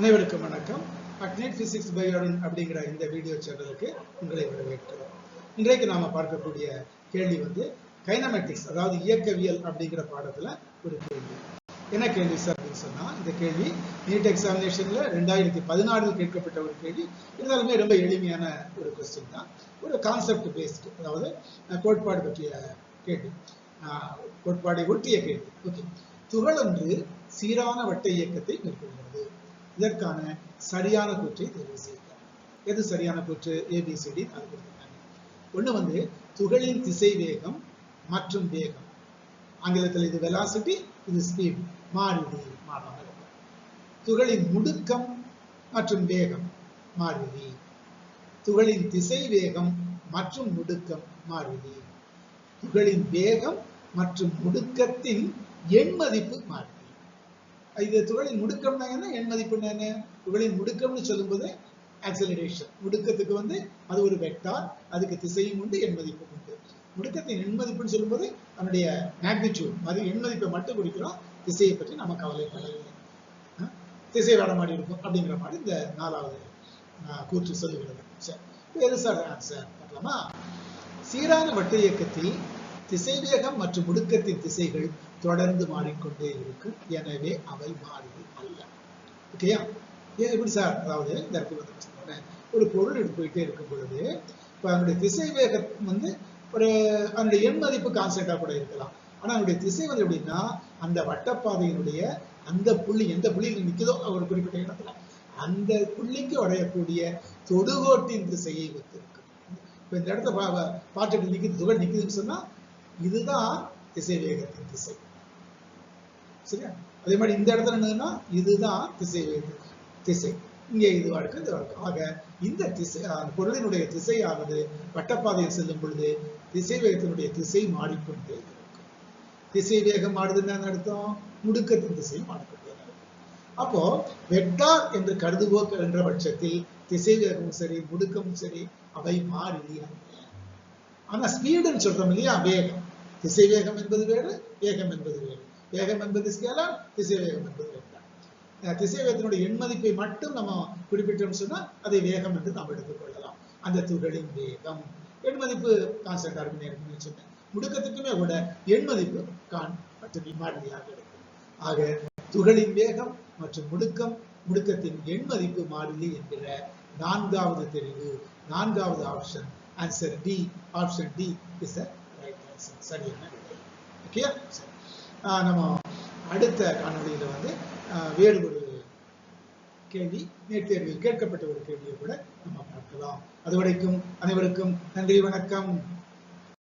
அனைவருக்கும் வணக்கம். அக்னேட் பிசிக்ஸ் பயோடன் அப்படிங்கிற இந்த வீடியோ சேனலுக்கு உங்களை வரவேற்கிறோம். இன்றைக்கு நாம பார்க்கக்கூடிய கேள்வி வந்து கைனமெட்டிக்ஸ் அதாவது இயக்கவியல் அப்படிங்கிற பாடத்துல ஒரு கேள்வி. என்ன கேள்வி சார் அப்படின்னு சொன்னா இந்த கேள்வி நீட் எக்ஸாமினேஷன்ல ரெண்டாயிரத்தி பதினாறில் கேட்கப்பட்ட ஒரு கேள்வி. இருந்தாலுமே ரொம்ப எளிமையான ஒரு கொஸ்டின் தான். ஒரு கான்செப்ட் பேஸ்டு அதாவது கோட்பாடு பற்றிய கேள்வி. கோட்பாடை ஒட்டிய கேள்வி. ஓகே துகளொன்று சீரான வட்ட இயக்கத்தை மேற்கொள்கிறது. இதற்கான சரியான கூற்றை தேர்வு செய்க எது சரியான கூற்று? ஏபிசிடி அது கொடுத்துருக்காங்க. ஒன்று வந்து துகளின் திசை வேகம் மற்றும் வேகம். ஆங்கிலத்தில் இது வெலாசிட்டி இது ஸ்பீட் மாறிலி மாறாமல் இருக்கும். துகளின் முடுக்கம் மற்றும் வேகம் மாறிலி துகளின் திசை வேகம் மற்றும் முடுக்கம் மாறிலி துகளின் வேகம் மற்றும் முடுக்கத்தின் எண் மதிப்பு மாறிலி இது துகளின் முடுக்கம்னா என்ன? எண் மதிப்பு என்ன? துகளின் முடுக்கம்னு சொல்லும்போது ஆக்சலரேஷன் முடுக்கத்துக்கு வந்து அது ஒரு வெக்டார் அதுக்கு திசையும் உண்டு எண் மதிப்பும் உண்டு. முடுக்கத்தின் எண் மதிப்புன்னு சொல்லும்போது அதனுடைய மேக்னிடியூட் அது எண் மதிப்பை மட்டும் குறிக்கிறோம். திசையை பற்றி நம்ம கவலைப்படவில்லை திசை வேற மாதிரி இருக்கும் அப்படிங்கிற மாதிரி இந்த நாலாவது கூற்று சொல்லுகிறது. சரி. எது சார் ஆன்சர் பண்ணலாமா சீரான வட்ட இயக்கத்தில் திசைவேகம் மற்றும் முடுக்கத்தின் திசைகள் தொடர்ந்து மாறிக்கொண்டே இருக்கும் எனவே அவை மாறிலி அல்ல. ஓகேயா ஏன் எப்படி சார் அதாவது இந்த இடத்துல சொல்றேன் ஒரு பொருள் எடுத்து போயிட்டே இருக்கும் பொழுது இப்ப அதனுடைய திசை வேகம் வந்து ஒரு அதனுடைய எண் மதிப்பு கான்ஸ்டன்டா கூட இருக்கலாம். ஆனா அதனுடைய திசை வந்து எப்படின்னா அந்த வட்டப்பாதையினுடைய அந்த புள்ளி எந்த புள்ளியில் நிக்குதோ ஒரு குறிப்பிட்ட இடத்துல அந்த புள்ளிக்கு உடையக்கூடிய தொடுகோட்டின் திசையை ஒத்திருக்கும் இப்போ இந்த இடத்துல பா- பாட்டுக்கு நிக்குது துகள் நிற்குதுன்னு சொன்னா இதுதான் திசைவேகத்தின் திசை. சரியா? அதே மாதிரி இந்த இடத்துல என்னதுன்னா இதுதான் திசை திசை. இங்கே இதுவா இருக்கு இதுவா இருக்கு ஆக இந்த திசை அந்த பொருளினுடைய திசையானது வட்டப்பாதையில் செல்லும் பொழுது திசை வேகத்தினுடைய திசை மாறிக்கொண்டே இருக்கும். திசை வேகம் மாறுதுன்னு அர்த்தம்? முடுக்கத்தின் திசை மாறிக்கொண்டே அப்போ வெக்டார் என்று கருதுவோம் என்ற பட்சத்தில் திசை வேகமும் சரி முடுக்கமும் சரி அவை மாறிலி ஆனா ஸ்பீடுன்னு சொல்றோம் இல்லையா? வேகம். திசை வேகம் என்பது வேறு வேகம் என்பது வேறு. வேகம் என்பது ஸ்கேலார் திசை வேகம் என்பது வெக்டார் திசை வேகத்தினுடைய மட்டும் நம்ம குறிப்பிட்டோம்னு சொன்னா அதை வேகம் என்று நாம் எடுத்துக்கொள்ளலாம் அந்த துகளின் வேகம். எண்மதிப்பு இருக்கும் சொன்னேன். முடுக்கத்துக்குமே கூட எண்மதிப்பு கான் மற்றும் இம்மாதிரியாக இருக்கும் ஆக துகளின் வேகம் மற்றும் முடுக்கம் முடுக்கத்தின் எண்மதிப்பு மாறிலி என்கிற நான்காவது தெரிவு நான்காவது option answer D option D is uh சரியான விடை ஓகே சரி ஆஹ் நம்ம அடுத்த காணொலியில் வந்து uh, வேறு ஒரு கேள்வி நேற்று தேர்வில் கேட்கப்பட்ட ஒரு கேள்வியை கூட நம்ம பார்க்கலாம். அதுவரைக்கும் அனைவருக்கும் நன்றி வணக்கம்.